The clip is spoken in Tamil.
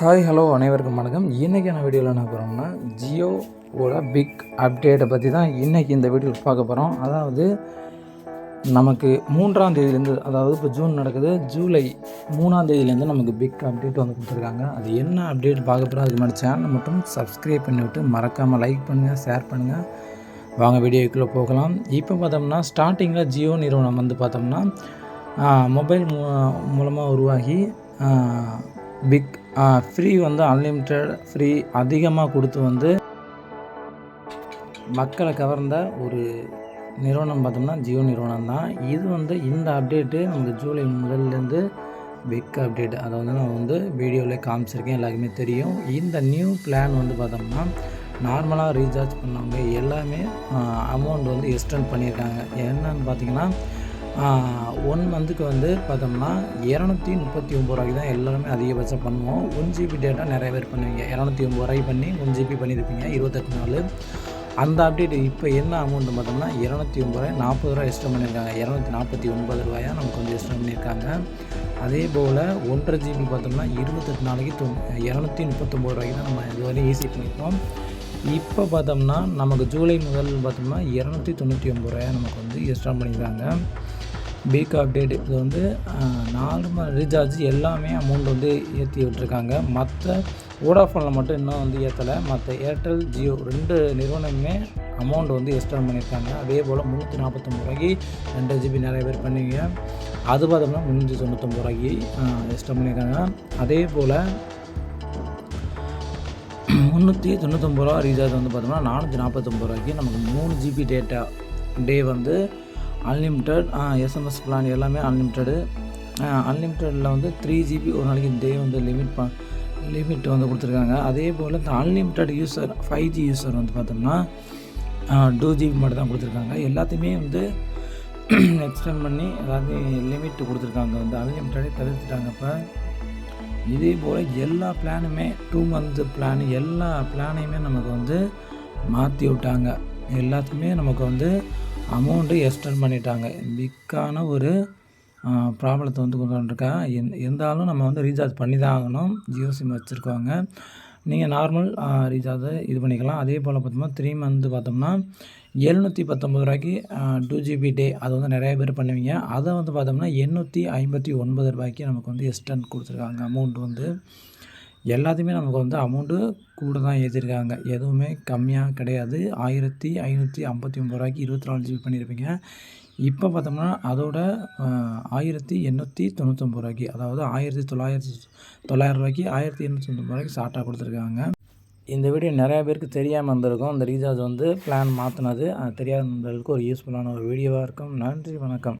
ஹாய் ஹலோ அனைவருக்கும் வணக்கம். இன்றைக்கான வீடியோவில் என்ன போகிறோம்னா ஜியோவோட பிக் அப்டேட்டை பற்றி தான் இன்றைக்கி இந்த வீடியோவில் பார்க்க போகிறோம் அதாவது நமக்கு மூன்றாம் தேதியிலேருந்து அதாவது இப்போ ஜூன் நடக்குது. ஜூலை மூணாம் தேதியிலேருந்து நமக்கு பிக் அப்டேட் வந்து கொடுத்துருக்காங்க. அது என்ன அப்டேட் பார்க்க போகிறோம் அதுக்கு முன்னாடி சேனல் மட்டும் சப்ஸ்கிரைப் பண்ணிவிட்டு மறக்காமல் லைக் பண்ணுங்கள் ஷேர் பண்ணுங்கள் வாங்க வீடியோக்குள்ளே போகலாம். இப்போ பார்த்தோம்னா ஸ்டார்டிங்கில் ஜியோ நிறுவனம் வந்து பார்த்தோம்னா மொபைல் மூ மூலமாக உருவாகி பிக் ஃப்ரீ வந்து அன்லிமிட்டெட் ஃப்ரீ அதிகமாக கொடுத்து வந்து மக்களை கவர்ந்த ஒரு நிறுவனம் பார்த்தோம்னா ஜியோ நிறுவனம் தான். இது வந்து இந்த அப்டேட்டு நமக்கு ஜூலை முதல்லேருந்து பிக் அப்டேட் அதை வந்து நான் வந்து வீடியோவில் காமிச்சிருக்கேன் எல்லாருக்குமே தெரியும். இந்த நியூ பிளான் வந்து பார்த்தோம்னா நார்மலாக ரீசார்ஜ் பண்ணவங்க எல்லாமே அமௌண்ட் வந்து எக்ஸ்டெண்ட் பண்ணியிருக்காங்க. என்னன்னு பார்த்தீங்கன்னா ஒன் மந்த்துக்கு வந்து பார்த்தோம்னா இரநூத்தி முப்பத்தி ஒம்பது ரூபாய்க்கு தான் எல்லாருமே அதிகபட்சம் பண்ணுவோம். ஒன் ஜிபி டேட்டா நிறைய பேர் பண்ணுவீங்க. இரநூத்தி ஒம்பது ரூபாய்க்கு பண்ணி ஒன் ஜிபி பண்ணியிருப்பீங்க. இருபத்தெட்டு நாள். அந்த அப்டேட் இப்போ என்ன அமௌண்ட் பார்த்தோம்னா இரநூத்தி ஒம்பது ரூபாய் நாற்பது ரூபாய் எக்ஸ்ட்ரா பண்ணியிருக்காங்க. இரநூத்தி நாற்பத்தி ஒன்பது ரூபாயாக நமக்கு வந்து எக்ஸ்ட்ரா பண்ணியிருக்காங்க. அதே போல் ஒன்றரை ஜிபி பார்த்தோம்னா இருபத்தெட்டு நாளைக்கு தொ இரநூத்தி முப்பத்தொம்பது ரூபாய்க்கு தான் நம்ம இதுவரையும் ஈஸி பண்ணியிருக்கோம். இப்போ பார்த்தோம்னா நமக்கு ஜூலை முதல் பார்த்தோம்னா இரநூத்தி தொண்ணூற்றி ஒம்பது ரூபாய் நமக்கு வந்து எக்ஸ்ட்ரா பண்ணியிருக்காங்க. பீக் அப்டேட் இது வந்து நார்மல் ரீசார்ஜ் எல்லாமே அமௌண்ட் வந்து ஏற்றி விட்டுருக்காங்க. மற்ற வோடாஃபோனில் மட்டும் இன்னும் வந்து ஏற்றலை மற்ற ஏர்டெல் ஜியோ ரெண்டு நிறுவனமுமே அமௌண்ட் வந்து எக்ஸ்ட்ரா பண்ணியிருக்காங்க அதே போல் முந்நூற்றி நாற்பத்தொம்பது ரூபாய்க்கு ரெண்டு ஜிபி நிறைய பேர் பண்ணுவீங்க. அது பார்த்தோம்னா முந்நூற்றி தொண்ணூற்றொம்பது ரூபாய்க்கு எக்ஸ்ட்ரா பண்ணியிருக்காங்க அதே போல் முந்நூற்றி தொண்ணூற்றொம்பது ரூபா ரீசார்ஜ் வந்து பார்த்தோம்னா நானூற்றி நாற்பத்தொம்பது ரூபாய்க்கு நமக்கு மூணு ஜிபி டேட்டா டே வந்து அன்லிமிட்டட் எஸ்எம்எஸ் பிளான் எல்லாமே அன்லிமிட்டடு அன்லிமிட்டடில் வந்து த்ரீ ஜிபி ஒரு நாளைக்கு டே வந்து லிமிட் ப லிமிட் வந்து கொடுத்துருக்காங்க. அதே போல் இந்த unlimited user five G user வந்து பார்த்தோம்னா டூ ஜிபி மட்டும் தான் கொடுத்துருக்காங்க. எல்லாத்தையுமே வந்து எக்ஸ்டெண்ட் பண்ணி அதாவது லிமிட் கொடுத்துருக்காங்க. வந்து அன்லிமிட்டடே தவிர்த்துட்டாங்க இப்போ இதே போல் எல்லா பிளானுமே டூ மந்த் பிளான் எல்லா பிளானையுமே நமக்கு வந்து மாற்றி விட்டாங்க. எல்லாத்துக்குமே நமக்கு வந்து அமௌண்ட்டு எக்ஸ்டெண்ட் பண்ணிட்டாங்க. பிக்கான ஒரு ப்ராப்ளத்தை வந்து கொண்டு வந்துருக்கா. எந் இருந்தாலும் நம்ம வந்து ரீசார்ஜ் பண்ணி தான் ஆகணும் ஜியோ சிம் வச்சுருக்கோங்க நீங்கள் நார்மல் ரீசார்ஜை இது பண்ணிக்கலாம். அதே போல் பார்த்தோம்னா த்ரீ மந்த்து பார்த்தோம்னா எழுநூற்றி பத்தொம்பது ரூபாய்க்கு டூ ஜிபி டே அது வந்து நிறைய பேர் பண்ணுவீங்க. அதை வந்து பார்த்தோம்னா எண்ணூற்றி ஐம்பத்தி ஒன்பது ரூபாய்க்கு நமக்கு வந்து எக்ஸ்டெண்ட் கொடுத்துருக்காங்க. அமௌண்ட் வந்து. எல்லாத்தையுமே நமக்கு வந்து அமௌண்ட்டு கூட தான் ஏற்றிருக்காங்க எதுவுமே கம்மியாக கிடையாது. ஆயிரத்தி ஐநூற்றி ஐம்பத்தி ஒம்பது ரூபாய்க்கு இருபத்தி நாலு ஜிபி பண்ணியிருப்பீங்க. இப்போ பார்த்தோம்னா அதோட ஆயிரத்தி எண்ணூற்றி தொண்ணூற்றொம்பது ரூபாய்க்கு அதாவது ஆயிரத்தி தொள்ளாயிரத்தி தொள்ளாயிரம் ரூபாய்க்கு ஆயிரத்தி எண்ணூற்றி தொண்ணூறு ரூபாய்க்கு ஷார்ட்டாக கொடுத்துருக்காங்க. இந்த வீடியோ நிறையா பேருக்கு தெரியாமல் இருந்திருக்கும். இந்த ரீசார்ஜ் வந்து பிளான் மாற்றினது தெரியாத நண்பர்களுக்கு ஒரு யூஸ்ஃபுல்லான ஒரு வீடியோவாக இருக்கும். நன்றி வணக்கம்.